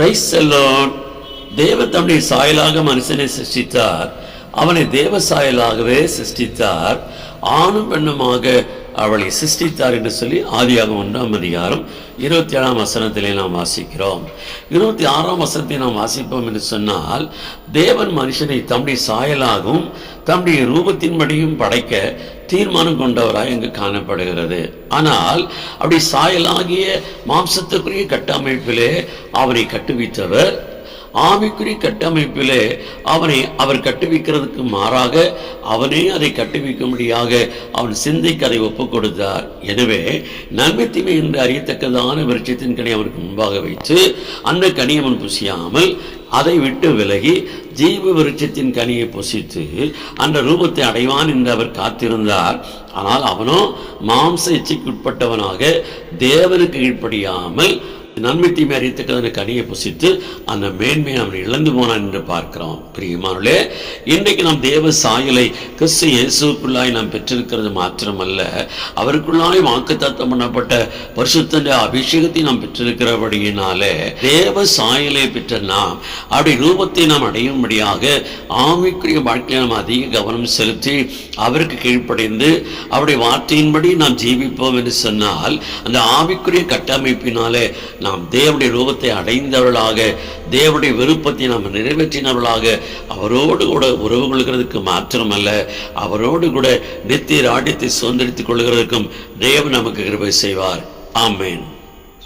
Price செல்லோன் தேவ தம்முடைய சாயலாக மனுஷனை சிருஷ்டித்தார். அவனை தேவ சாயலாகவே சிருஷ்டித்தார். ஆணும் பெண்ணுமாக அவளை சிருஷ்டித்தார் என்று சொல்லி ஆதியாக ஒன்றாம் அதிகாரம் இருபத்தி ஏழாம் வசனத்திலே நாம் வாசிக்கிறோம். இருபத்தி ஆறாம் வசனத்தை நாம் வாசிப்போம் என்று சொன்னால் தேவன் மனுஷனை தம்முடைய சாயலாகவும் தம்முடைய ரூபத்தின்படியும் படைக்க தீர்மானம் கொண்டவராய் இங்கு காணப்படுகிறது. ஆனால் அப்படி சாயலாகிய மாம்சத்துக்குரிய கட்டமைப்பிலே அவரை கட்டுவித்தவர் ஆவிக்குரிய கட்டமைப்பிலே அவனை அவர் கட்டுவிக்கிறதுக்கு மாறாக அவனே அதை கட்டுவிக்கும்படியாக அவன் சிந்தைக்கு அதை ஒப்புக் கொடுத்தார் எனவே நன்மை தீமை என்று அறியத்தக்கதான விருட்சத்தின் கனி அவருக்கு முன்பாக வைத்து அந்த கனி அவன் புசியாமல் அதை விட்டு விலகி ஜீவ விருட்சத்தின் கனியை புசித்து அந்த ரூபத்தை அடைவான் என்று அவர் காத்திருந்தார். ஆனால் அவனோ மாம்ச இச்சைக்குட்பட்டவனாக தேவனுக்கு கீழ்ப்படியாமல் நன்மை தீமை அறியத்தக்கதான கனியை புசித்து அந்த மேன்மையை அவன் இழந்து போனான் என்று பார்க்கிறோம். பிரியமானே இன்றைக்கு நாம் தேவ சாயலை கிறிஸ்து இயேசுக்குள்ளாய் நாம் பெற்றிருக்கிறது மாத்திரமல்ல அவருக்குள்ளாய் வாக்குத்தத்தம் பண்ணப்பட்ட பரிசுத்த அபிஷேகத்தை நாம் பெற்றிருக்கிறபடியினாலே தேவ சாயலை பெற்ற நாம் அப்படி ரூபத்தை நாம் அடையும்படியாக ஆவிக்குரிய வாழ்க்கையை நாம் அதிக கவனம் செலுத்தி அவருக்கு கீழ்ப்படைந்து அவருடைய வார்த்தையின்படி நாம் ஜீவிப்போம் என்று சொன்னால் அந்த ஆவிக்குரிய கட்டமைப்பினாலே நாம் நாம் தேவனுடைய ரூபத்தை அடைந்தவர்களாக தேவனுடைய விருப்பத்தை நாம் நிறைவேற்றினவர்களாக அவரோடு கூட உறவு கொள்கிறதுக்கு மாத்திரமல்ல அவரோடு கூட நித்திய ராட்யத்தை சுதந்திரித்துக் கொள்கிறதுக்கும் தேவன் நமக்கு கிருபை செய்வார். ஆமேன்.